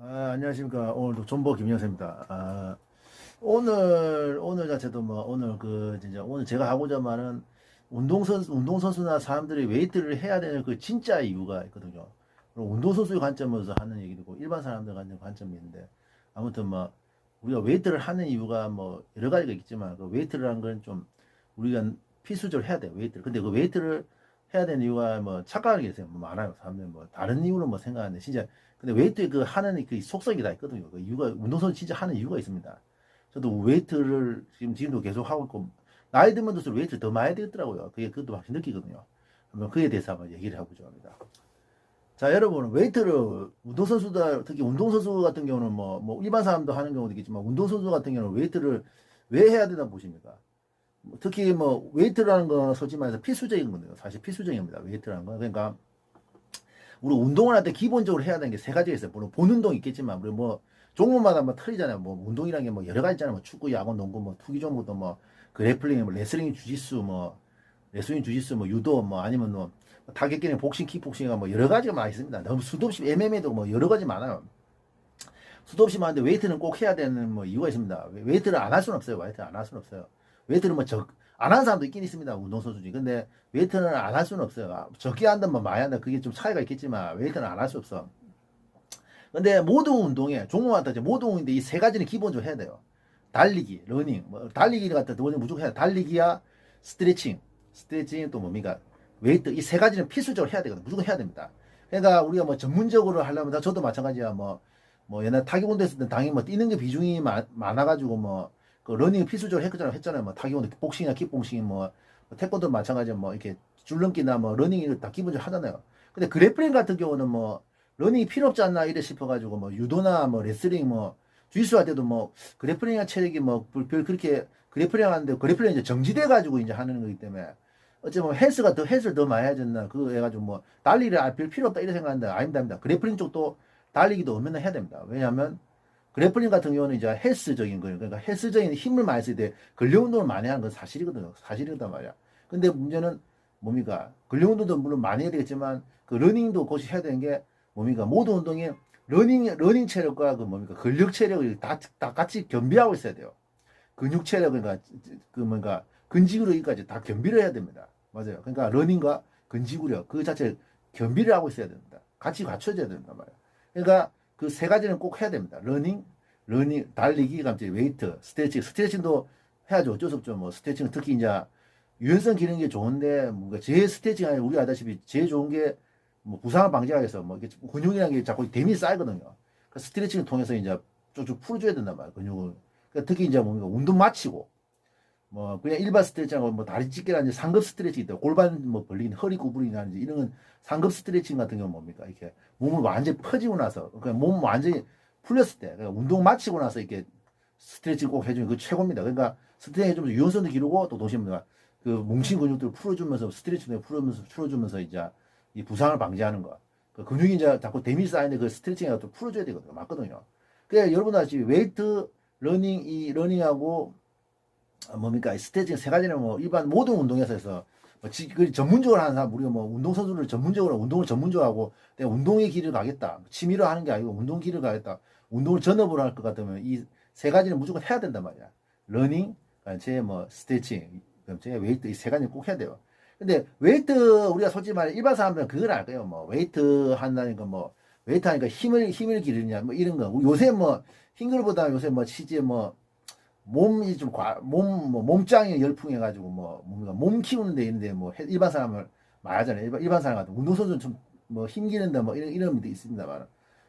아, 안녕하십니까. 오늘도 존버 김영세입니다. 아, 오늘, 오늘 자체도 뭐, 오늘 그, 진짜, 오늘 제가 하고자 말은 운동선수, 운동선수나 사람들이 웨이트를 해야 되는 그 진짜 이유가 있거든요. 운동선수의 관점에서 하는 얘기고, 일반 사람들 관점, 관점이 있는데, 아무튼 뭐, 우리가 웨이트를 하는 이유가 뭐, 여러 가지가 있겠지만, 그 웨이트를 한건 좀, 우리가 필수적으로 해야 돼요, 웨이트를. 근데 그 웨이트를 해야 되는 이유가 뭐, 착각하는 게 있어요. 뭐 많아요. 사람들 뭐, 다른 이유로 뭐 생각하는데, 진짜, 근데 웨이트 그 하는 그 속성이 다 있거든요. 그 이유가 운동선수 진짜 하는 이유가 있습니다. 저도 웨이트를 지금 지금도 계속 하고 있고 나이 들면 들수록 웨이트를 더 많이 해야 되겠더라고요. 그게 그것도 확실히 느끼거든요. 한번 그에 대해서 한번 얘기를 해보자 합니다. 자, 여러분 웨이트를 운동선수들 특히 운동선수 같은 경우는 뭐, 뭐 일반 사람도 하는 경우도 있겠지만 운동선수 같은 경우는 웨이트를 왜 해야 되나 보십니까? 뭐 특히 뭐 웨이트라는 건 솔직히 말해서 필수적인 건데요. 사실 필수적인 겁니다. 웨이트라는 건 그러니까 우리 운동을 할 때 기본적으로 해야 되는 게 세 가지가 있어요. 물론 본 운동 있겠지만, 우리 뭐, 종목마다 뭐 틀리잖아요. 뭐, 운동이라는 게 뭐 여러 가지 있잖아요. 뭐, 축구, 야구, 농구, 뭐, 투기 종목도 뭐, 그래플링, 뭐, 레슬링, 주짓수, 뭐, 레슬링, 주짓수, 뭐, 유도, 뭐, 아니면 뭐, 타격기는 복싱, 킥복싱이 뭐, 여러 가지가 많이 있습니다. 너무 수도 없이, MMA도 뭐, 여러 가지 많아요. 수도 없이 많은데, 웨이트는 꼭 해야 되는 뭐, 이유가 있습니다. 웨이트를 안 할 수는 없어요. 웨이트 안 할 수는 없어요. 웨이트는 뭐, 적, 안 하는 사람도 있긴 있습니다. 운동선수 중에. 근데 웨이트는 안 할 수는 없어요. 아, 적게 한다, 뭐 많이 한다. 그게 좀 차이가 있겠지만 웨이트는 안 할 수 없어. 근데 모든 운동에 종목마다 이제 모든 운동인데 이 세 가지는 기본적으로 해야 돼요. 달리기, 러닝, 뭐 달리기 같은 거 무조건 해야 돼. 달리기야 스트레칭, 스트레칭 또 뭡니까 웨이트 이 세 가지는 필수적으로 해야 되거든. 무조건 해야 됩니다. 그러니까 우리가 뭐 전문적으로 하려면 저도 마찬가지야. 뭐뭐 옛날 타격 운동 했을 때 당연히 뭐 뛰는 게 비중이 많, 많아가지고 뭐 그 러닝 필수적으로 했잖아요. 했잖아요. 뭐 운동, 복싱이나 킥복싱, 뭐 태권도 마찬가지야. 뭐 이렇게 줄넘기나 뭐 러닝 이런 다 기본적으로 하잖아요. 근데 그래플링 같은 경우는 뭐 러닝이 필요 없지 않나 이래 싶어 가지고 뭐 유도나 뭐 레슬링 뭐 주짓수 할 때도 뭐 그래플링 체력이 뭐 별 그렇게 그래플링 하는데 그래플링 이제 정지돼 가지고 이제 하는 거기 때문에 어쩌면 헬스가 더 헬스를 더 많이 해야 된다 그거 해 가지고 뭐 달리를 아, 별 필요 없다 이래 생각하는데 아닙니다, 아닙니다. 그래플링 쪽도 달리기도 얼마나 해야 됩니다. 왜냐하면 그래플링 같은 경우는 이제 헬스적인 거예요. 그러니까 헬스적인 힘을 많이 쓸때 근력 운동을 많이 하는 건 사실이거든요. 사실이거단 말이야. 근데 문제는 뭡니까? 근력 운동도 물론 많이 해야 되겠지만 그 러닝도 곧이 해야 되는 게 뭡니까? 모든 운동이 러닝 러닝 체력과 그 뭡니까? 근력 체력을 다, 다 같이 겸비하고 있어야 돼요. 근육 체력 그러니까 그 뭔가 근지구력까지 다 겸비를 해야 됩니다. 맞아요. 그러니까 러닝과 근지구력 그 자체 겸비를 하고 있어야 됩니다. 같이 갖춰져야 된단 말이에요. 그러니까 그 세 가지는 꼭 해야 됩니다. 러닝, 러닝, 달리기, 갑자기 웨이트, 스트레칭, 스트레칭도 해야죠. 어쩔 수 없죠. 뭐 스트레칭은 특히 이제 유연성 기르는 게 좋은데 뭔가 제일 스트레칭 아니 우리 아다시피 제일 좋은 게 뭐 부상을 방지하기 위해서 뭐 이게 근육이라는 게 자꾸 데미 쌓이거든요. 그 스트레칭을 통해서 이제 쭉쭉 풀어줘야 된단 말이에요. 근육을. 그러니까 특히 이제 뭔가 운동 마치고 뭐 그냥 일반 스트레칭하고 뭐 다리 찢기라는 상급 스트레칭 있다. 골반 뭐 벌리긴 허리 구부리라든지 이런 건 상급 스트레칭 같은 경우 뭡니까 이렇게 몸을 완전히 퍼지고 나서 그러니까 몸 완전히 풀렸을 때 그러니까 운동 마치고 나서 이렇게 스트레칭 꼭 해주면 그 최고입니다. 그러니까 스트레칭 해주면서 유연성도 기르고 또 동시에 뭐그 뭉친 근육들을 풀어주면서 스트레칭도 풀어주면서 풀어주면서 이제 이 부상을 방지하는 거. 그 근육이 이제 자꾸 데미 쌓이는데 그 스트레칭을 또 풀어줘야 되거든요. 맞거든요. 그러니까 여러분 아시피 웨이트 러닝 이 러닝하고 아, 뭡니까? 이 스트레칭 세 가지는 뭐 일반 모든 운동에서 해서 뭐 전문적으로 하는 사람 우리가 뭐 운동 선수를 전문적으로 운동을 전문적으로 하고 내가 운동의 길을 가겠다. 취미로 하는 게 아니고 운동 길을 가겠다. 운동을 전업으로 할 것 같으면 이 세 가지는 무조건 해야 된단 말이야. 러닝 제뭐 스트레칭 제 웨이트 이 세 가지 꼭 해야 돼요. 근데 웨이트 우리가 솔직히 말해 일반 사람들은 그걸 알 거예요. 뭐 웨이트 한다니까 뭐 웨이트 하니까 힘을 힘을 기르냐 뭐 이런 거. 요새 뭐 흰글보다 요새 뭐 치즈 뭐 몸이 좀 과, 몸, 뭐, 몸짱이 열풍해가지고, 뭐, 뭡니까, 몸 키우는 데 있는데, 뭐, 해- 일반 사람을 말하잖아요. 일반, 일반 사람 같은, 운동선수는 좀, 뭐, 힘기는데, 뭐, 이런, 이런 것도 있습니다만.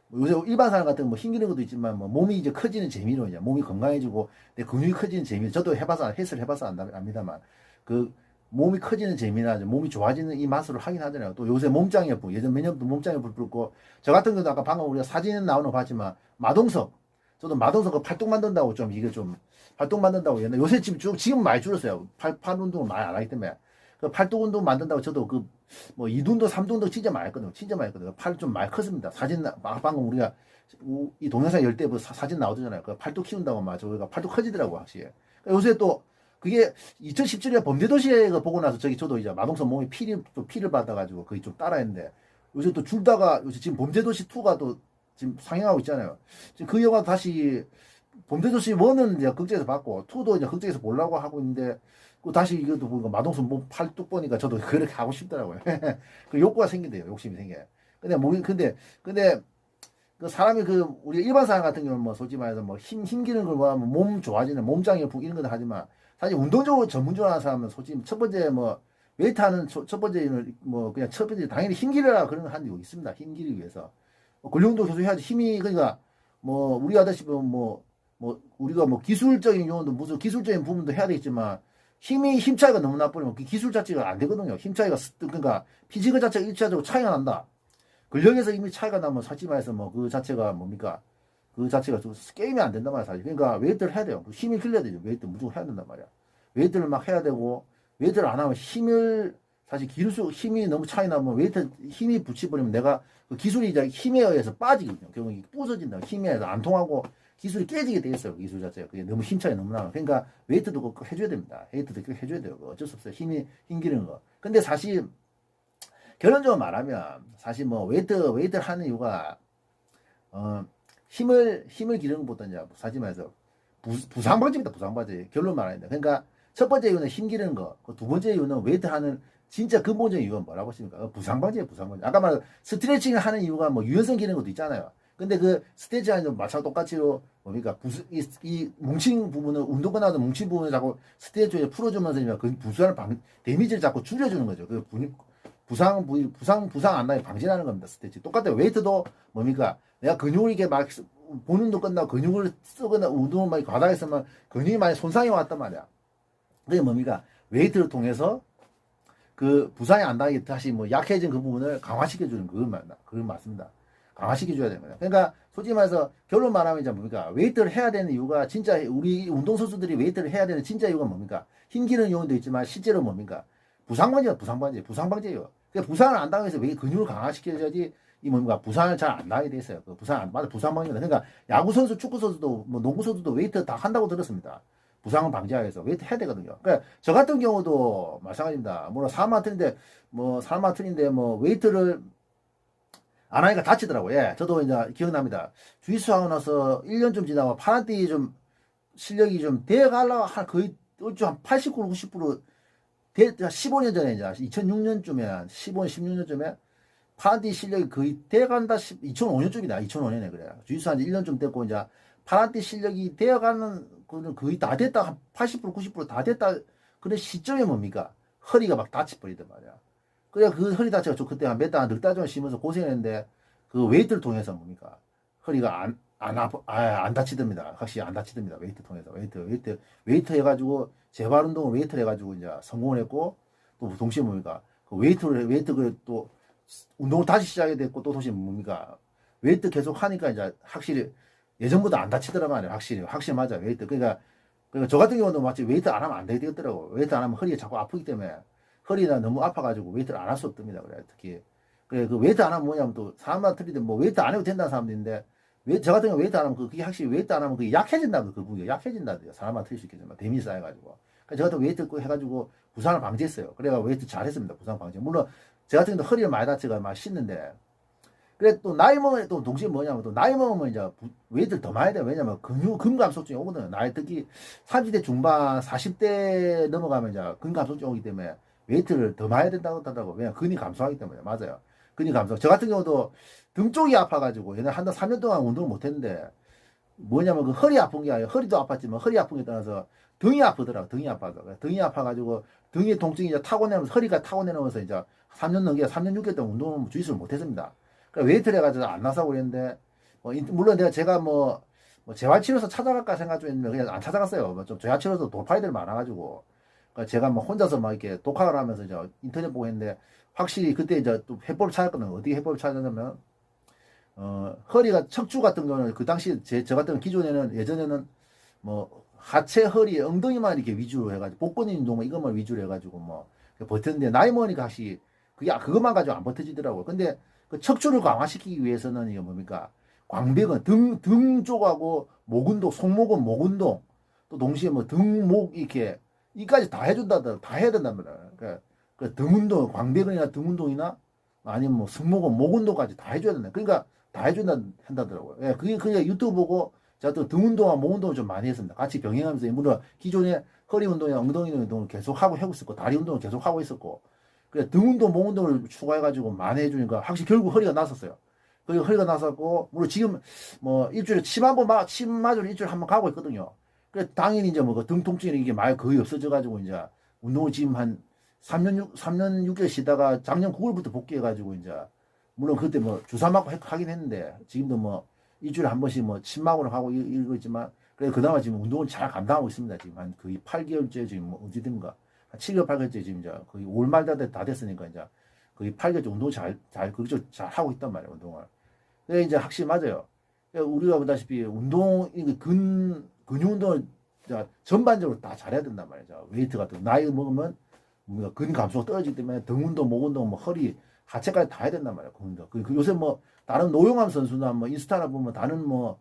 뭐 요새 일반 사람 같은, 뭐, 힘기는 것도 있지만, 뭐, 몸이 이제 커지는 재미로, 이제, 몸이 건강해지고, 내 근육이 커지는 재미, 저도 해봐서, 헬스를 해봐서 압니다만, 그, 몸이 커지는 재미나, 몸이 좋아지는 이 맛으로 하긴 하잖아요. 또 요새 몸짱이 예쁘고, 예전 몇 년부터 몸짱이 불고, 저 같은 경우도 아까 방금 우리가 사진 나오는 거 봤지만, 마동석, 저도 마동석 그 팔뚝 만든다고 좀, 이게 좀, 활동 만든다고 옛날 요새 지금 쭉 지금 많이 줄었어요. 팔, 팔 운동을 많이 안 하기 때문에 그 팔뚝 운동 만든다고 저도 그 뭐 이둔도 삼둔도 진짜 많이 했거든요. 진짜 많이 했거든요. 팔 좀 많이 컸습니다. 사진 방금 우리가 우- 이 동영상 열때뭐 사진 나오잖아요. 그 팔뚝 키운다고 막 저희가 팔뚝 커지더라고 확실히. 그러니까 요새 또 그게 2017년에 범죄도시에 그 보고 나서 저기 저도 이제 마동석 몸이 피를 또 피를 받아가지고 거의 좀 따라했는데 요새 또 줄다가 요새 지금 범죄도시 2가 또 지금 상영하고 있잖아요. 지금 그 영화 다시 범죄도시 1은 이제 극장에서 봤고 2도 이제 극장에서 보려고 하고 있는데 그 다시 이것도 보니까 마동석 뭐 팔뚝 보니까 저도 그렇게 하고 싶더라고요. 그 욕구가 생긴대요. 욕심이 생겨. 근데 뭐 근데 근데 그 사람이 그 우리 일반 사람 같은 경우는 뭐 솔직히 말해서 뭐 힘 힘기는 걸 뭐하면 몸 좋아지는 몸짱이 부 이런 건 하지만 사실 운동적으로 전문적으로 하는 사람은 솔직히 첫 번째 뭐 웨이트 하는 초- 첫 번째는 뭐 그냥 첫 번째 당연히 힘기르라 그런 거 하는 이유 있습니다. 힘기르기 위해서 뭐 근력도 계속 해야지 힘이 그러니까 뭐 우리 아다시피 뭐뭐 우리가 뭐 기술적인 요원도 무슨 기술적인 부분도 해야 되겠지만 힘이 힘 차이가 너무 나버리면 그 기술 자체가 안 되거든요. 힘 차이가 스- 그러니까 피지컬 자체가 일차적으로 차이가 난다. 근력에서 이미 차이가 나면 솔직히 말해서 뭐 그 자체가 뭡니까? 그 자체가 좀 게임이 안 된단 말이야 사실. 그러니까 웨이트를 해야 돼요. 그 힘이 길러야 되죠. 웨이트 무조건 해야 된단 말이야. 웨이트를 막 해야 되고 웨이트를 안 하면 힘을 사실 기술 수 힘이 너무 차이 나면 웨이트 힘이 붙이버리면 내가 그 기술이 이제 힘에 의해서 빠지거든요. 결국 부서진다. 힘에 의해서 안 통하고 기술이 깨지게 돼 있어요. 그 기술 자체가. 그게 너무 힘 차이 너무 나. 그러니까 웨이트도 꼭 해줘야 됩니다. 웨이트도 꼭 해줘야 돼요. 어쩔 수 없어요. 힘이 힘기는 거. 근데 사실 결론적으로 말하면 사실 뭐 웨이트 웨이트를 하는 이유가 어 힘을 힘을 기르는 것보다 사실 말해서 부, 부상 방지입니다. 부상 방지. 결론 말하는데 그러니까 첫 번째 이유는 힘 기르는 거. 그두 번째 이유는 웨이트 하는 진짜 근본적인 이유는 뭐라고 하십니까? 어, 부상 방지예요. 부상 방지. 아까 말한 스트레칭 하는 이유가 뭐 유연성 기르는 것도 있잖아요. 근데 그 하는 거 마찬가지 똑같이로 뭡니까? 부수, 이, 이 뭉친 부분을 운동 끝나서 뭉친 부분을 자꾸 스트레칭에 풀어주면서 그 부수하는 방 데미지를 자꾸 줄여주는 거죠. 그 부, 부상 부, 부상 부상 안 나게 방지하는 겁니다. 스트레칭. 똑같아요. 웨이트도 뭡니까? 내가 근육을 이렇게 막 보는 도 끝나고 근육을 쓰거나 운동을 많이 과다했으면 근육이 많이 손상이 왔단 말이야. 그게 뭡니까? 웨이트를 통해서 그 부상이 안 나게 다시 뭐 약해진 그 부분을 강화시켜 주는 그건 맞다. 그건 맞습니다. 강화시켜줘야 거예요. 그러니까 솔직히 말해서 결론 말하면 이제 뭡니까? 웨이트를 해야 되는 이유가 진짜 우리 운동선수들이 웨이트를 해야 되는 진짜 이유가 뭡니까? 힘기는 요인도 있지만 실제로 뭡니까? 부상방지야, 부상방지. 부상방지예요. 그 부상을 안 당해서 왜 근육을 강화시켜야지 이 뭡니까? 부상을 잘 안 나게 돼 있어요. 그 부상 안, 맞아, 부상방지다. 그러니까 야구 선수, 축구 선수도 뭐 농구 선수도 웨이트 다 한다고 들었습니다. 부상을 방지하기 위해서 웨이트 해야 되거든요. 그러니까 저 같은 경우도 마찬가지입니다. 물론 사람 마트인데 뭐 사람 마트인데 뭐 웨이트를 안 하니까 다치더라고요. 예, 저도 이제 기억납니다. 주짓수 하고 나서 1년쯤 지나고 파란띠 좀 실력이 좀 돼가려고 한 거의 어쭈 한 80%, 90% 대, 15년 전에 이제 2006년쯤에 15, 16년쯤에 파란띠 실력이 거의 돼간다 싶 2005년쯤이다. 2005년에 그래요. 주짓수 한 1년쯤 됐고 이제 파란띠 실력이 되어가는 거는 거의 다 됐다. 한 80%, 90%다 됐다. 그런 시점이 뭡니까? 허리가 막 다쳐버리단 말이야. 그래 그 허리 다쳐가 저 그때 한몇 달, 정도 쉬면서 고생했는데 그 웨이트를 통해서 뭡니까? 허리가 안, 안 아프, 아, 안 다치답니다. 확실히 안 다치답니다. 웨이트 통해서. 웨이트, 웨이트, 웨이트 해가지고 재활 운동을 웨이트를 해가지고 이제 성공을 했고 또 동시에 뭡니까? 그 웨이트를, 웨이트 그또 운동을 다시 시작이 됐고 또 동시에 뭡니까? 웨이트 계속 하니까 이제 확실히 예전보다 안 다치더라 말이야. 확실히. 확실히 맞아. 웨이트. 그러니까, 그러니까 저 같은 경우도 마치 웨이트 안 하면 안 되겠더라고. 웨이트 안 하면 허리가 자꾸 아프기 때문에 허리가 너무 아파가지고 웨이트를 안 할 수 없답니다. 그래. 특히. 그래. 그 웨이트 안 하면 뭐냐면 또 사람마다 틀리는데 뭐 웨이트 안 해도 된다는 사람도 있는데 웨, 저 같은 경우 웨이트 안 하면 그- 그게 확실히 웨이트 안 하면 그게 약해진다고 그 부위가 약해진다고요. 사람마다 틀릴 수 있겠지만 데미지 쌓여가지고. 그러니까 저 같은 웨이트 꼭 해가지고 부상을 방지했어요. 그래가 웨이트 잘했습니다. 부상 방지. 물론 저 같은 경우도 허리를 많이 다쳐가 막 씻는데 그래 또 나이 먹으면 또 동시에 뭐냐면 또 나이 먹으면 이제 부- 웨이트를 더 많이 돼요. 왜냐면 근육 근감소증이 오거든요. 나이 특히 30대 중반 40대 넘어가면 이제 근감소증이 오기 때문에 웨이트를 더 많이 된다고 하더라고. 왜냐 근이 감소하기 때문에 맞아요. 근이 감소. 저 같은 경우도 등 쪽이 아파가지고 옛날 한달 3년 동안 운동을 못했는데 뭐냐면 그 허리 아픈 게 아니라 허리도 아팠지만 허리 아픈 게 떠나서 등이 아프더라고. 등이 아파서 등이 아파가지고 등의 통증이 이제 타고 내면서 허리가 타고내면서 이제 3년 넘게 3년 6개월 동안 운동을 주짓수를 못했습니다. 그러니까 웨이트를 해가지고 안 나서고 그랬는데 뭐 인- 물론 내가 제가 뭐, 뭐 재활치료소 찾아갈까 생각 좀 했는데 그냥 안 찾아갔어요. 뭐 좀 재활치료소 돌파이들 많아가지고 그러니까 제가 뭐 혼자서 막 이렇게 독학을 하면서 이제 인터넷 보고 했는데 확실히 그때 이제 또 해법을 찾았거든요. 어떻게 해법을 찾았냐면 어 허리가 척추 같은 경우는 그 당시 제 저 같은 기존에는 예전에는 뭐 하체 허리 엉덩이만 이렇게 위주로 해가지고 복근 운동 뭐 이것만 위주로 해가지고 뭐 버텼는데 나이 먹으니까 확실히 그게 그것만 가지고 안 버텨지더라고요. 근데 그 척추를 강화시키기 위해서는 이게 뭡니까? 광배근 등, 등 쪽하고 목 운동, 손목은 목 운동, 또 동시에 뭐 등, 목 이렇게 이까지 다 해준다, 다 해야 된단 말이야. 그러니까 그 등 운동, 광배근이나 등 운동이나 아니면 뭐 승모근, 목 운동까지 다 해줘야 된다. 그러니까 다 해준다 한다더라고요. 예, 그게 그냥 유튜브 보고 제가 또 등 운동과 몸 운동을 좀 많이 했습니다. 같이 병행하면서 물론 기존에 허리 운동이나 엉덩이 운동을 계속 하고 하고 있었고 다리 운동을 계속 하고 있었고 그래 등 운동, 몸 운동을 추가해가지고 많이 해주니까 확실히 결국 허리가 났었어요. 그리고 허리가 났었고 물론 지금 뭐 일주일에 침 한 번 마, 침 맞으러 일주일에 한 번 가고 있거든요. 그래 당연히 이제 뭐 등 통증이 이게 많이 거의 없어져 가지고 이제 운동을 지금 한 3년 6, 3년 6개월 쉬다가 작년 9월부터 복귀해 가지고 이제 물론 그때 뭐 주사 맞고 해- 하긴 했는데 지금도 뭐 일주일에 한 번씩 뭐 침막으로 하고 이- 이러고 있지만 그래 그나마 지금 운동을 잘 감당하고 있습니다. 지금 한 거의 8개월째 지금 뭐 언제 된가 한 7개월 8개월째 지금 이제 거의 5월 말 다, 다 됐으니까 이제 거의 8개월째 운동 잘잘 그저 잘 하고 있단 말이에요 운동을. 근데 이제 확실히 맞아요. 그러니까 우리가 보다시피 운동 이근 근육 운동을 자, 전반적으로 다 잘해야 된단 말이죠. 웨이트 같은 거. 나이 먹으면 우리가 근 감소가 떨어지기 때문에 등 운동, 목 운동, 뭐 허리, 하체까지 다 해야 된단 말이에요. 그 운동. 그, 그 요새 뭐 다른 노영암 선수나 뭐 인스타나 보면 다른 뭐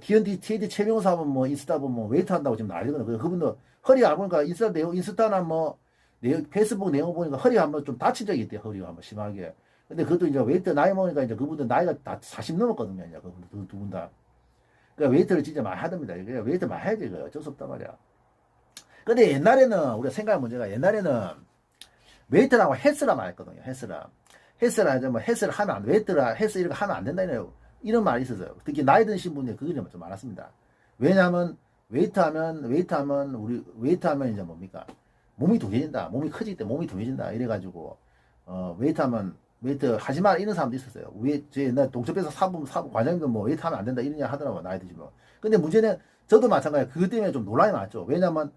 TNT, TNT 최명사 하면 뭐 인스타 보면 뭐 웨이트 한다고 지금 난리거든요. 그분도 허리 안 보니까 인스타 내용, 인스타나 뭐 내용, 페이스북 내용 보니까 허리가 한번 좀 다친 적이 있대요. 허리가 한번 심하게. 근데 그것도 이제 웨이트 나이 먹으니까 이제 그분들 나이가 다 40 넘었거든요. 이제 그분들 두분 다. 그러니까 웨이트를 진짜 많이 하답니다. 그래 웨이트 많이 해야지. 그거 어쩔 수 없단 말이야. 근데 옛날에는 우리가 생각할 문제가 옛날에는 웨이트라고 헬스라 말했거든요. 헬스라. 헬스라 이제 뭐 헬스를 하면 안 웨이트라 헬스 이런 거 하면 안 된다 이런 이런 말이 있었어요. 특히 나이 드신 분들 그게 좀 많았습니다. 왜냐하면 웨이트 하면 웨이트 하면 우리 웨이트 하면 이제 뭡니까? 몸이 둔해진다. 몸이 커지기 때문에 몸이 둔해진다. 이래가지고 어 웨이트 하면 웨이트 하지 마라 이런 사람도 있었어요. 왜, 제 옛날 동접에서 사부, 사부 과장님도 뭐 웨이트 하면 안 된다 이런 얘기 하더라고요. 나이 드시면. 근데 문제는 저도 마찬가지예요. 그것 때문에 좀 논란이 많죠. 왜냐면,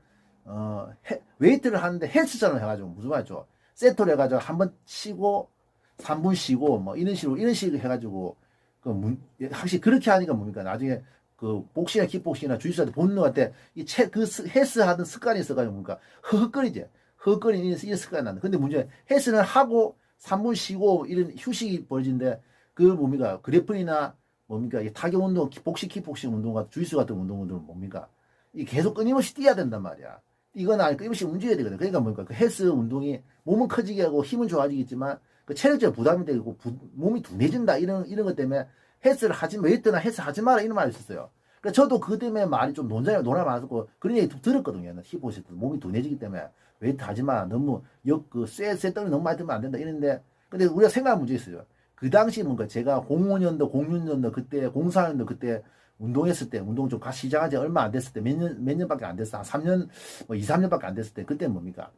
어, 해- 웨이트를 하는데 헬스처럼 해가지고 무슨 말이죠. 세트로 해가지고 한 번 치고, 3분 쉬고, 뭐 이런 식으로, 이런 식으로 해가지고, 그 문, 확실히 그렇게 하니까 뭡니까. 나중에 그 복싱이나 킥복싱이나 주짓수한테 본능 할 때 이 체, 그 스- 헬스 하던 습관이 있어가지고 뭡니까. 허헉거리지. 허헉거리는 이런, 이런 습관이 난다. 근데 문제 헬스는 하고 3분 쉬고 이런 휴식이 벌어진데 그 뭡니까? 그래플이나 뭡니까? 이 타격 운동 복식 킥복싱 운동 같은 주짓수 같은 운동들은 뭡니까? 이 계속 끊임없이 뛰어야 된단 말이야. 이건 아니 끊임없이 움직여야 되거든. 그러니까 뭡니까? 그 헬스 운동이 몸은 커지게 하고 힘은 좋아지겠지만 그 체력적 부담이 되고 부- 몸이 둔해진다. 이런 이런 것 때문에 헬스를 하지 웨이트나 헬스 하지 마라. 이런 말이 있었어요. 그래서 저도 그것 때문에 말이 좀 논쟁이 논란 많았고 그런 얘기 들었거든요. 때 몸이 둔해지기 때문에 웨이트 하지 마. 너무 역그 쇠 쇠덩이 너무 많이 들면 안 된다. 이랬는데 근데 우리가 생각할 문제 있어요. 그 당시 뭔가 제가 05년도, 06년도 그때 04년도 그때 운동했을 때 운동 좀 같이 시작한 지 얼마 안 됐을 때 몇 년 몇 년밖에 안 됐어. 한 3년 뭐 2, 3년밖에 안 됐을 때 그때 뭡니까?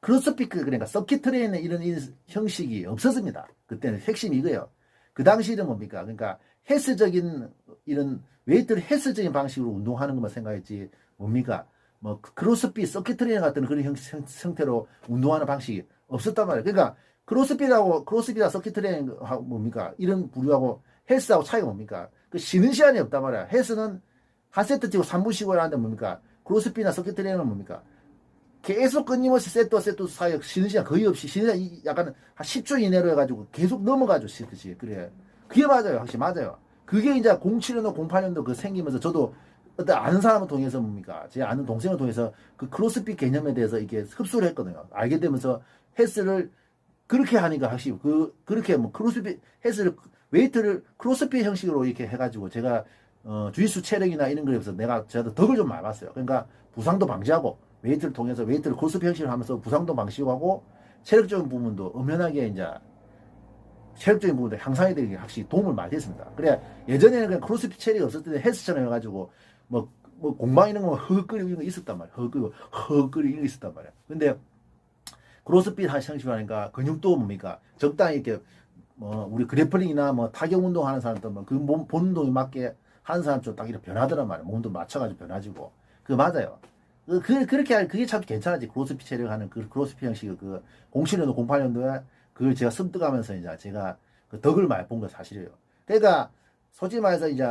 크로스핏 그러니까 서킷 트레이닝 이런 이 형식이 없었습니다. 그때는 핵심이 이거예요. 그 당시에는 뭡니까? 그러니까 헬스적인 이런 웨이트를 헬스적인 방식으로 운동하는 것만 생각했지 뭡니까? 뭐 크로스핏, 서킷 트레이닝 같은 그런 형, 형, 형 태로 운동하는 방식이 없었단 말이에요. 그러니까 크로스핏하고 크로스핏하고 서킷 트레이닝하고 뭡니까? 이런 부류하고 헬스하고 차이가 뭡니까? 그 쉬는 시간이 없단 말이야. 헬스는 한 세트 뛰고 3분 쉬고 하는데 뭡니까? 크로스핏이나 서킷 트레이닝은 뭡니까? 계속 끊임없이 세트와 세트 사이에 쉬는 시간 거의 없이 쉬는 시간 이- 약간 한 10초 이내로 해가지고 계속 넘어가죠 쉬듯이 그래 그게 맞아요 확실히 맞아요 그게 이제 07년도 08년도 그 생기면서 저도 어떤 아는 사람을 통해서 뭡니까 제 아는 동생을 통해서 그 크로스핏 개념에 대해서 이게 흡수를 했거든요 알게 되면서 헬스를 그렇게 하니까 확실히 그 그렇게 뭐 크로스핏 헬스를 웨이트를 크로스핏 형식으로 이렇게 해가지고 제가 어, 주짓수 체력이나 이런 거에서 내가 저도 덕을 좀 많이 봤어요. 그러니까 부상도 방지하고 웨이트를 통해서 웨이트를 크로스핏 형식으로 하면서 부상도 방지하고 체력적인 부분도 엄연하게 이제 체력적인 부분도 향상이 되게 확실히 도움을 많이 됐습니다. 그래 예전에는 그냥 크로스핏 체력이 없을 때 헬스처럼 해가지고 뭐, 뭐 공방 이런 거 허거리고 이런 거 있었단 말이야. 허거리고 허거리 이런 거 있었단 말이야. 근데 크로스핏 하시고 하니까 근육도 뭡니까 적당히 이렇게 뭐 우리 그래플링이나 뭐 타격 운동 하는 사람들 뭐그몸 본운동에 맞게 하는 사람 좀딱 이렇게 변하더란 말이야. 몸도 맞춰가지고 변화지고. 그 맞아요. 그, 그, 그렇게 할, 그게 참 괜찮았지. 크로스핏 체력 하는 그 크로스핏 형식의 그 07년도, 08년도에 그걸 제가 습득하면서 이제 제가 그 덕을 많이 본 거 사실이에요. 그러니까 솔직히 말해서 이제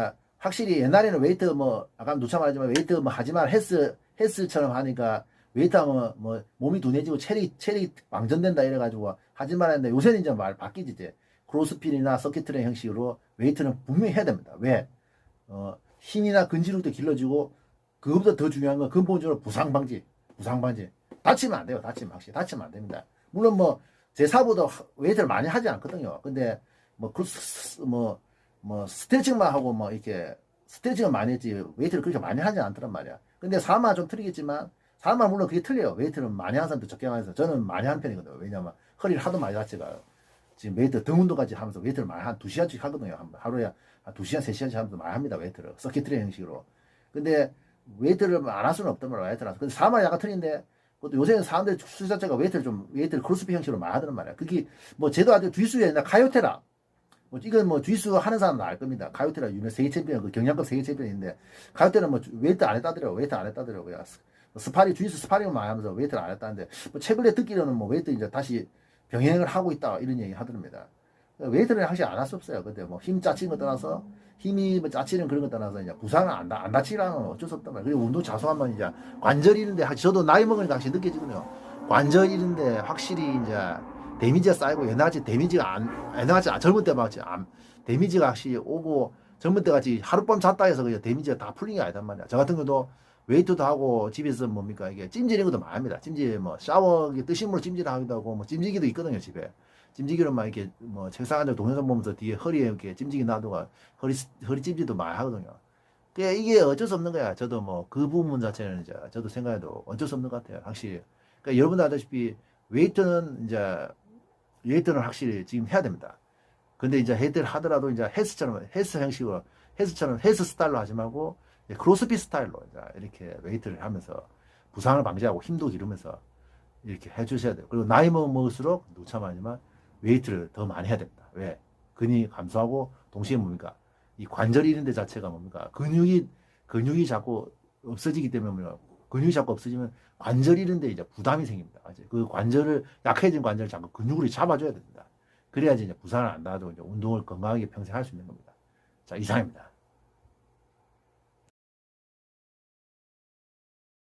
확실히 옛날에는 웨이트 뭐, 아까 누차 말하지만 웨이트 뭐 하지만 헬스, 헬스처럼 하니까 웨이트 하면 뭐 몸이 둔해지고 체력이, 체력이 방전된다 이래가지고 하지 말았는데 요새는 이제 말 바뀌지 이제. 크로스핏이나 서킷트레인 형식으로 웨이트는 분명히 해야 됩니다. 왜? 어, 힘이나 근지력도 길러지고 그것보다 더 중요한 건 근본적으로 부상 방지, 부상 방지. 다치면 안 돼요. 다치면 확실히 다치면 안 됩니다. 물론 뭐 제 사보다 웨이트를 많이 하지 않거든요. 근데 뭐, 그, 스- 스- 뭐 뭐 스트레칭만 하고 뭐 이렇게 스트레칭은 많이 했지 웨이트를 그렇게 많이 하지 않더란 말이야. 근데 사람마다 좀 틀리겠지만 사람마다 물론 그게 틀려요. 웨이트는 많이 하는 사람도 적게 하는 사람 저는 많이 하는 편이거든요. 왜냐면 허리를 하도 많이 다치가 지금 웨이트 등 운동까지 하면서 웨이트를 많이 한 두 시간씩 하거든요. 한 하루에 한두 시간 세 시간씩 하면서 많이 합니다. 웨이트를 서킷트레 형식으로. 근데 웨이트를 안 할 수는 없단 말이야. 웨이트를. 근데 사람마다 약간 틀린데 그것도 요새는 사람들이 수자체가 웨이트를 좀 웨이트를 크로스핏 형식으로 많이 하더란 말이야. 그게 뭐 제도 아주 뒤수에 나 카요테라 뭐 이건 뭐 뒤수 하는 사람은 알 겁니다. 카요테라 유명 세계 챔피언 그 경량급 세계 챔피언인데 카요테는 뭐 웨이트 안 했다더라고 웨이트 안 했다더라고요. 스파리 뒤수 스파링을 많이 하면서 웨이트를 안 했다는데 뭐 최근에 듣기로는 뭐 웨이트 이제 다시 병행을 하고 있다 이런 얘기 하더랍니다. 웨이트를 확실히 안 할 수 없어요. 근데 뭐 힘 짜치는 거 떠나서 힘이 뭐 짜치는 그런 거 떠나서 이제 부상을 안, 다- 안 다치라는 건 어쩔 수 없단 말이에요. 그리고 운동 자소하면 이제 관절 이런데 확- 저도 나이 먹으니까 확실히 느껴지거든요. 관절 이런데 확실히 이제 데미지가 쌓이고 옛날같이 데미지가 안 안- 젊은 때 막지 안 데미지가 확실히 오고 젊은 때 같이 하룻밤 잤다 해서 그냥 데미지가 다 풀린 게 아니단 말이야. 저 같은 경우도 웨이트도 하고 집에서 뭡니까 이게 찜질인 것도 많이 합니다. 찜질 뭐 샤워 뜨신 물로 찜질하기도 하고 뭐 찜질기도 있거든요 집에. 찜질기로 막 이렇게 뭐 책상 앉아 동영상 보면서 뒤에 허리에 이렇게 찜질기 놔두고 허리 허리 찜질도 많이 하거든요. 그게 이게 어쩔 수 없는 거야. 저도 뭐 그 부분 자체는 이제 저도 생각해도 어쩔 수 없는 것 같아요. 확실히. 그러니까 여러분들 아다시피 웨이트는 이제 웨이트는 확실히 지금 해야 됩니다. 근데 이제 헤드를 하더라도 이제 헬스처럼 헬스 형식으로 헬스처럼 헬스 스타일로 하지 말고 크로스핏 스타일로 이렇게 웨이트를 하면서 부상을 방지하고 힘도 기르면서 이렇게 해주셔야 돼요. 그리고 나이 먹- 먹을수록 누차하지만 웨이트를 더 많이 해야 됩니다. 왜? 근이 감소하고 동시에 뭡니까? 이 관절 이런 데 자체가 뭡니까? 근육이 근육이 자꾸 없어지기 때문에? 근육이 자꾸 없어지면 관절 이런 데 이제 부담이 생깁니다. 그 관절을 약해진 관절을 자꾸 근육으로 잡아줘야 됩니다. 그래야지 이제 부상을 안 당하고 이제 운동을 건강하게 평생 할 수 있는 겁니다. 자, 이상입니다.